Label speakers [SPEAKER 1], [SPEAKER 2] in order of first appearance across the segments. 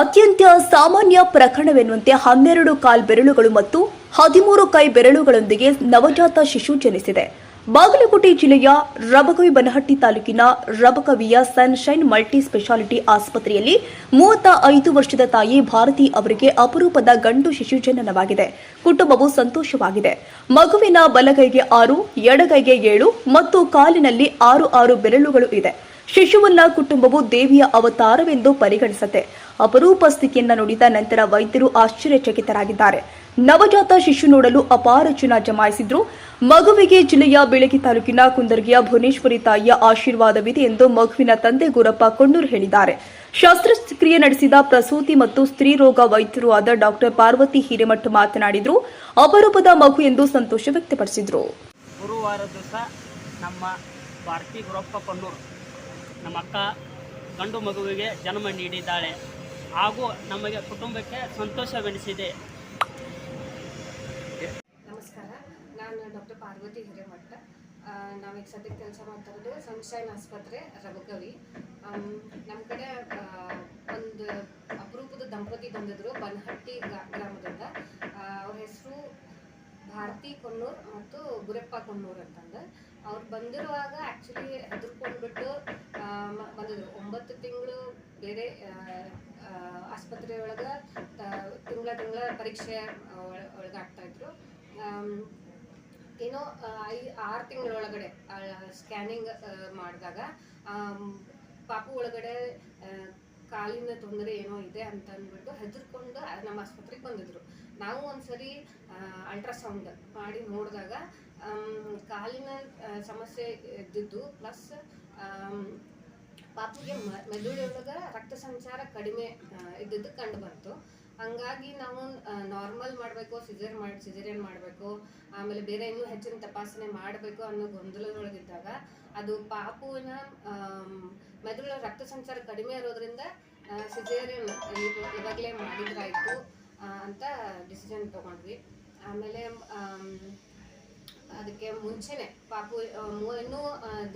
[SPEAKER 1] ಅತ್ಯಂತ ಸಾಮಾನ್ಯ ಪ್ರಕರಣವೆನ್ನುವಂತೆ ಹನ್ನೆರಡು ಕಾಲ್ ಬೆರಳುಗಳು ಮತ್ತು ಹದಿಮೂರು ಕೈ ಬೆರಳುಗಳೊಂದಿಗೆ ನವಜಾತ ಶಿಶು ಜನಿಸಿದೆ. ಬಾಗಲಕೋಟೆ ಜಿಲ್ಲೆಯ ರಬಕವಿ ಬನಹಟ್ಟಿ ತಾಲೂಕಿನ ರಬಕವಿಯ ಸನ್ಶೈನ್ ಮಲ್ಟಿ ಸ್ಪೆಷಾಲಿಟಿ ಆಸ್ಪತ್ರೆಯಲ್ಲಿ ಮೂವತ್ತ ಐದು ವರ್ಷದ ತಾಯಿ ಭಾರತಿ ಅವರಿಗೆ ಅಪರೂಪದ ಗಂಡು ಶಿಶು ಜನನವಾಗಿದೆ. ಕುಟುಂಬವು ಸಂತೋಷವಾಗಿದೆ. ಮಗುವಿನ ಬಲಗೈಗೆ ಆರು, ಎಡಗೈಗೆ ಏಳು ಮತ್ತು ಕಾಲಿನಲ್ಲಿ ಆರು ಆರು ಬೆರಳುಗಳು ಇದೆ. ಶಿಶುವನ್ನ ಕುಟುಂಬವು ದೇವಿಯ ಅವತಾರವೆಂದು ಪರಿಗಣಿಸುತ್ತೆ. ಅಪರೂಪ ಸ್ಥಿತಿಯನ್ನ ನುಡಿದ ನಂತರ ವೈದ್ಯರು ಆಶ್ಚರ್ಯಚಕಿತರಾಗಿದ್ದಾರೆ. ನವಜಾತ ಶಿಶು ನೋಡಲು ಅಪಾರ ಜಮಾಯಿಸಿದ್ರು. ಮಗುವಿಗೆ ಜಿಲ್ಲೆಯ ಬೆಳಗಿ ತಾಲೂಕಿನ ಕುಂದರ್ಗಿಯ ಭುವನೇಶ್ವರಿ ತಾಯಿಯ ಆಶೀರ್ವಾದವಿದೆ ಎಂದು ಮಗುವಿನ ತಂದೆ ಗುರಪ್ಪ ಕೊಂಡೂರು ಹೇಳಿದ್ದಾರೆ. ಶಸ್ತ್ರಕ್ರಿಯೆ ನಡೆಸಿದ ಪ್ರಸೂತಿ ಮತ್ತು ಸ್ತ್ರೀ ರೋಗ ವೈದ್ಯರು ಆದ ಡಾಕ್ಟರ್ ಪಾರ್ವತಿ ಹಿರೇಮಠ ಮಾತನಾಡಿದ್ರು. ಅಪರೂಪದ ಮಗು ಎಂದು ಸಂತೋಷ ವ್ಯಕ್ತಪಡಿಸಿದ್ರು.
[SPEAKER 2] ಗುರುವಾರ ನಮ್ಮ ಭಾರತಿ ಗುರಪ್ಪ ಕೊಣ್ಣೂರು. ನಮ್ಮ ಅಕ್ಕ ಗಂಡು ಮಗುವಿಗೆ ಜನ್ಮ ನೀಡಿದ್ದಾಳೆ ಹಾಗೂ ನಮಗೆ ಕುಟುಂಬಕ್ಕೆ ಸಂತೋಷವೆನಿಸಿದೆ.
[SPEAKER 3] ನಮಸ್ಕಾರ, ನಾನು ಡಾಕ್ಟರ್ ಪಾರ್ವತಿ ಹಿರೇಮಠ. ನಾವೀಗ ಸದ್ಯಕ್ಕೆ ಕೆಲಸ ಮಾಡ್ತಾ ಇರೋದು ಸನ್ಶೈನ್ ಆಸ್ಪತ್ರೆ ರಬಕವಿ ನಮ್ಮ ಕಡೆ ಒಂದು ಅಪರೂಪದ ದಂಪತಿ ಬಂದಿದ್ರು ಬನಹಟ್ಟಿ ಗ್ರಾ- ಗ್ರಾಮದಿಂದ. ಅವ್ರ ಹೆಸರು ಭಾರತಿ ಕೊನ್ನೂರ್ ಮತ್ತು ಗುರಪ್ಪ ಕೊನ್ನೂರ್ ಅಂತಂದು. ಅವ್ರು ಬಂದಿರುವಾಗ ಆ್ಯಕ್ಚುಲಿ ಪರೀಕ್ಷೆ ಒಳಗಾಗ್ತಾ ಇದ್ರು. ಏನೋ ಐ, ಆರು ತಿಂಗಳೊಳಗಡೆ ಸ್ಕ್ಯಾನಿಂಗ್ ಮಾಡಿದಾಗ ಪಾಪು ಒಳಗಡೆ ಕಾಲಿನ ತೊಂದರೆ ಏನೋ ಇದೆ ಅಂತ ಅಂದ್ಬಿಟ್ಟು ಹೆದರ್ಕೊಂಡು ನಮ್ಮ ಆಸ್ಪತ್ರೆಗೆ ಬಂದಿದ್ರು. ನಾವು ಒಂದ್ಸರಿ ಅಲ್ಟ್ರಾಸೌಂಡ್ ಮಾಡಿ ನೋಡಿದಾಗ ಕಾಲಿನ ಸಮಸ್ಯೆ ಇದ್ದಿದ್ದು, ಪ್ಲಸ್ ಪಾಪುಗೆ ಮ- ಮೆದುಳೊಳಗೆ ರಕ್ತ ಸಂಚಾರ ಕಡಿಮೆ ಇದ್ದಿದ್ದು ಕಂಡು ಬಂತು. ಹಂಗಾಗಿ ನಾವು ನಾರ್ಮಲ್ ಮಾಡಬೇಕು ಸಿಜರ್ ಮಾಡಿ ಸಿಜರಿಯನ್ ಮಾಡಬೇಕು, ಆಮೇಲೆ ಬೇರೆ ಇನ್ನೂ ಹೆಚ್ಚಿನ ತಪಾಸಣೆ ಮಾಡಬೇಕು ಅನ್ನೋ ಗೊಂದಲದೊಳಗಿದ್ದಾಗ ಅದು ಪಾಪುವಿನ ಮೆದುಳಿನ ಮೆದುಳ ರಕ್ತ ಸಂಚಾರ ಕಡಿಮೆ ಇರೋದ್ರಿಂದ ಸಿಜೇರಿಯನ್ ಇವಾಗಲೇ ಮಾಡಿದ್ರಾಯ್ತು ಅಂತ ಡಿಸಿಷನ್ ತಗೊಂಡ್ವಿ. ಆಮೇಲೆ ಅದಕ್ಕೆ ಮುಂಚೆನೆ ಪಾಪು ಇನ್ನೂ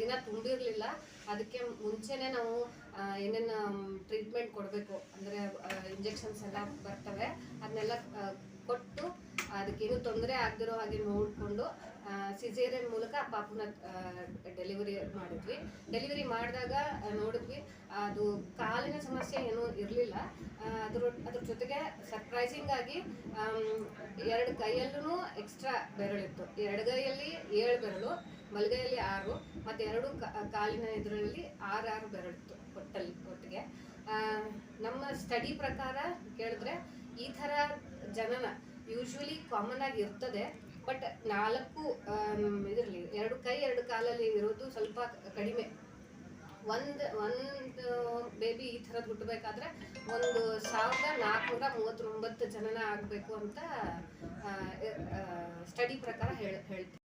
[SPEAKER 3] ದಿನ ತುಂಬಿರಲಿಲ್ಲ. ಅದಕ್ಕೆ ಮುಂಚೆನೆ ನಾವು ಏನೇನು ಟ್ರೀಟ್ಮೆಂಟ್ ಕೊಡಬೇಕು, ಅಂದರೆ ಇಂಜೆಕ್ಷನ್ಸ್ ಎಲ್ಲ ಬರ್ತವೆ, ಅದನ್ನೆಲ್ಲ ಕೊಟ್ಟು, ಅದಕ್ಕೇನು ತೊಂದರೆ ಆಗದಿರೋ ಹಾಗೆ ನೋಡಿಕೊಂಡು ಸಿಜೇರಿಯನ್ ಮೂಲಕ ಪಾಪುನ ಡೆಲಿವರಿ ಮಾಡಿದ್ವಿ. ಡೆಲಿವರಿ ಮಾಡಿದಾಗ ನೋಡಿದ್ವಿ, ಅದು ಕಾಲಿನ ಸಮಸ್ಯೆ ಏನೂ ಇರಲಿಲ್ಲ. ಅದ್ರ ಅದ್ರ ಜೊತೆಗೆ ಸರ್ಪ್ರೈಸಿಂಗ್ ಆಗಿ ಎರಡು ಕೈಯಲ್ಲೂ ಎಕ್ಸ್ಟ್ರಾ ಬೆರಳಿತ್ತು ಕೈಯಲ್ಲಿ ಏಳು ಬೆರಳು ಬಲಗೈಯಲ್ಲಿ ಆರು, ಮತ್ತು ಎರಡು ಕಾಲಿನ ಇದರಲ್ಲಿ ಆರಾರು ಬೆರಳಿತ್ತು ಒಟ್ಟಲ್ಲಿ ಒಟ್ಟಿಗೆ. ನಮ್ಮ ಸ್ಟಡಿ ಪ್ರಕಾರ ಕೇಳಿದ್ರೆ ಈ ಥರ ಜನನ ಯೂಶ್ವಲಿ ಕಾಮನ್ ಆಗಿ ಇರ್ತದೆ. ಬಟ್ ನಾಲ್ಕು ಇದರಲ್ಲಿ ಎರಡು ಕೈ, ಎರಡು ಕಾಲಲ್ಲಿ ಇರೋದು ಸ್ವಲ್ಪ ಕಡಿಮೆ. ಒಂದು ಒಂದು, ಬೇಬಿ ಈ ಥರದ್ದು ಹುಟ್ಟಬೇಕಾದ್ರೆ ಒಂದು ಸಾವಿರದ ನಾಲ್ಕುನೂರ ಮೂವತ್ತೊಂಬತ್ತು ಜನನ ಆಗಬೇಕು ಅಂತ ಸ್ಟಡಿ ಪ್ರಕಾರ ಹೇಳ್ತಾರೆ ಹೇಳ್